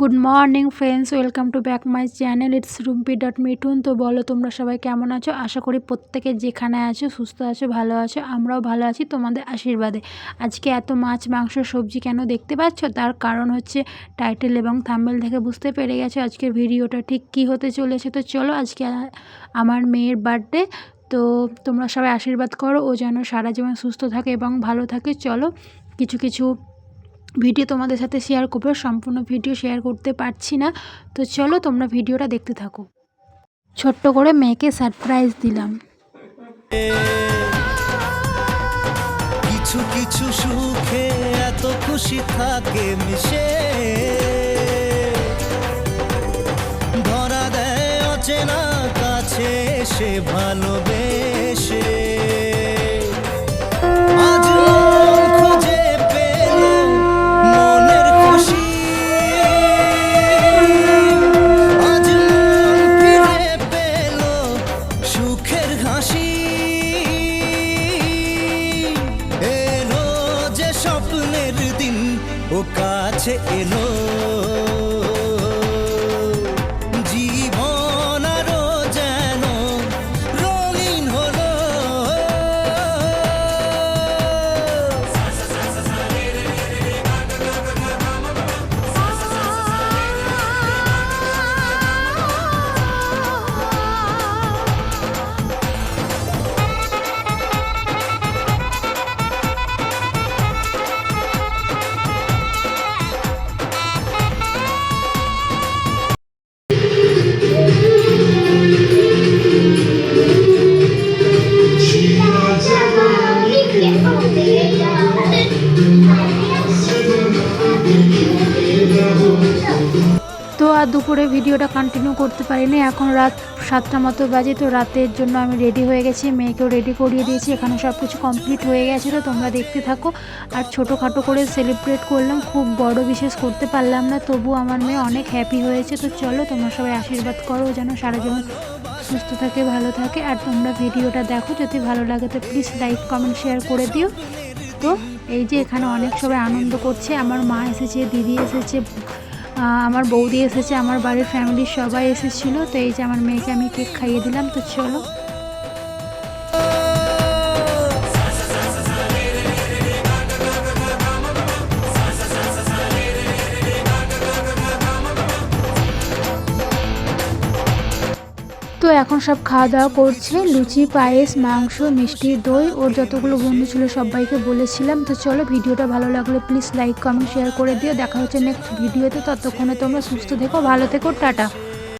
Good morning friends welcome to back my channel it's Rumpi dot Mithun তো বলো, তোমরা সবাই কেমন আছো? আশা করি প্রত্যেকে যেখানে আছো, সুস্থ আছো, ভালো আছো, আমরাও ভালো আছি তোমাদের আশীর্বাদে। আজকে এত মাছ, মাংস, সবজি কেন দেখতে পাচ্ছ? তার কারণ হচ্ছে টাইটেল এবং থাম্বেল দেখে বুঝতে পেরে গেছো আজকের ভিডিওটা ঠিক কী হতে চলেছে। তো চলো, আজকে আমার মেয়ের বার্থডে তো তোমরা সবাই আশীর্বাদ করো। ও যেন সারা জীবন সুস্থ থাকে এবং ভালো থাকে। চলো, কিছু কিছু ভিডিও তোমাদের সাথে শেয়ার করব, সম্পূর্ণ ভিডিও শেয়ার করতে পারছি না। তো চলো তোমরা ভিডিওটা দেখতে থাকো। ছোট্ট করে মেয়েকে সারপ্রাইজ দিলাম। কিছু কিছু সুখে এত খুশি থাকে মিশে। ধরা দেয় অচেনা কাছে, সে ভালোবেসে। ও কাছে এলো। তো আর দুপুরে ভিডিওটা কন্টিনিউ করতে পারিনি। এখন রাত সাতটা মতো বাজে, তো রাতের জন্য আমি রেডি হয়ে গেছি। মেয়েকেও রেডি করিয়ে দিয়েছি। এখানে সব কিছু কমপ্লিট হয়ে গেছে তো তোমরা দেখতে থাকো। আর ছোটোখাটো করে সেলিব্রেট করলাম, খুব বড় বিশেষ করতে পারলাম না, তবু আমার মেয়ে অনেক হ্যাপি হয়েছে। তো চলো, তোমরা সবাই আশীর্বাদ করো যেন সারা জীবন সুস্থ থাকে, ভালো থাকে। আর তোমরা ভিডিওটা দেখো, যদি ভালো লাগে তো প্লিজ লাইক কমেন্ট শেয়ার করে দিও। তো এই যে এখানে অনেক সবাই আনন্দ করছে। আমার মা এসেছে, দিদি এসেছে আমার বৌদি এসেছে, আমার বাড়ির ফ্যামিলির সবাই এসেছিল। তো এই যে আমার মেয়েকে আমি কেক খাইয়ে দিলাম। তো চলো। এখন সব খাওয়া দাওয়া করছে। লুচি, পায়েস, মাংস, মিষ্টি, দই ওর যতগুলো বন্ধু ছিল সবাইকে বলেছিলাম। তো চলো ভিডিওটা ভালো লাগলে প্লিজ লাইক কমেন্ট শেয়ার করে দিও। দেখা হচ্ছে নেক্সট ভিডিওতে। ততক্ষণে তোমরা সুস্থ থেকো, ভালো থেকো, টাটা।